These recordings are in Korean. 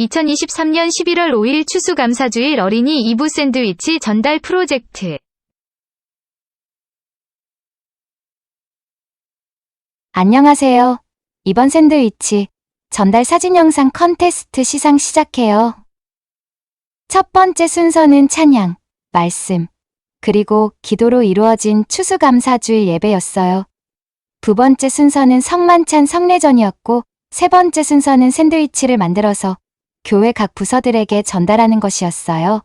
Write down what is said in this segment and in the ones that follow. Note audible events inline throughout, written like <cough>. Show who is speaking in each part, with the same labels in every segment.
Speaker 1: 2023년 11월 5일 추수감사주일 어린이 2부 샌드위치 전달 프로젝트.
Speaker 2: 안녕하세요. 이번 샌드위치 전달 사진 영상 컨테스트 시상 시작해요. 첫 번째 순서는 찬양, 말씀, 그리고 기도로 이루어진 추수감사주일 예배였어요. 두 번째 순서는 성만찬 성례전이었고, 세 번째 순서는 샌드위치를 만들어서 교회 각 부서들에게 전달하는 것이었어요.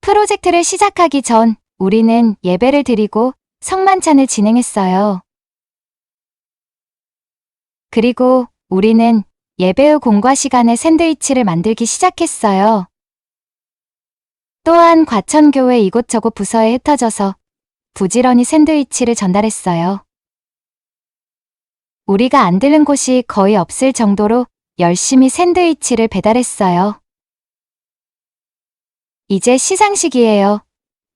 Speaker 2: 프로젝트를 시작하기 전 우리는 예배를 드리고 성만찬을 진행했어요. 그리고 우리는 예배 후 공과 시간에 샌드위치를 만들기 시작했어요. 또한 과천교회 이곳저곳 부서에 흩어져서 부지런히 샌드위치를 전달했어요. 우리가 안 들른 곳이 거의 없을 정도로 열심히 샌드위치를 배달했어요. 이제 시상식이에요.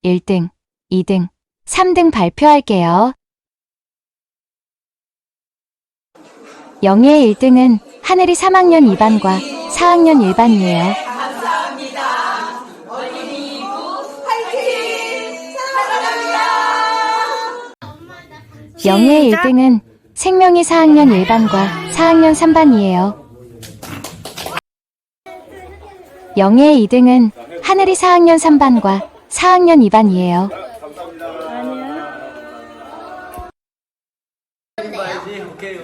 Speaker 2: 1등, 2등, 3등 발표할게요. 영예의 1등은 하늘이 3학년 2반과 4학년 1반이에요. 영예의 1등은 생명이 4학년 1반과 4학년 3반이에요. 영예의 2등은 하늘이 4학년 3반과 4학년 2반이에요.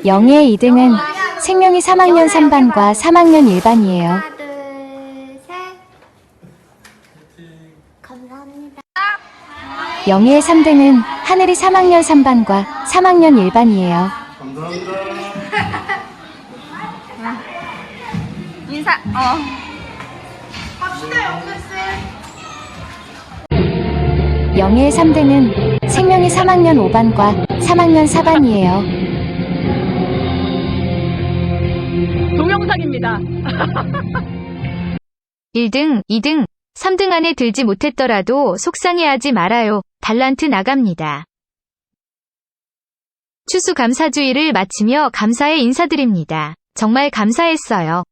Speaker 2: 영예의 2등은 생명이 3학년 3반과 3학년 1반이에요.
Speaker 3: 하나, 둘, 셋. 감사합니다.
Speaker 2: 영예의 3등은 하늘이 3학년 3반과 3학년 1반이에요. <laughs>
Speaker 4: 인사, 어.
Speaker 2: 영예의 3등은 생명이 3학년 5반과 3학년 4반이에요.
Speaker 4: 동영상입니다.
Speaker 1: 1등, 2등, 3등 안에 들지 못했더라도 속상해하지 말아요. 달란트 나갑니다. 추수감사주의를 마치며 감사의 인사드립니다. 정말 감사했어요.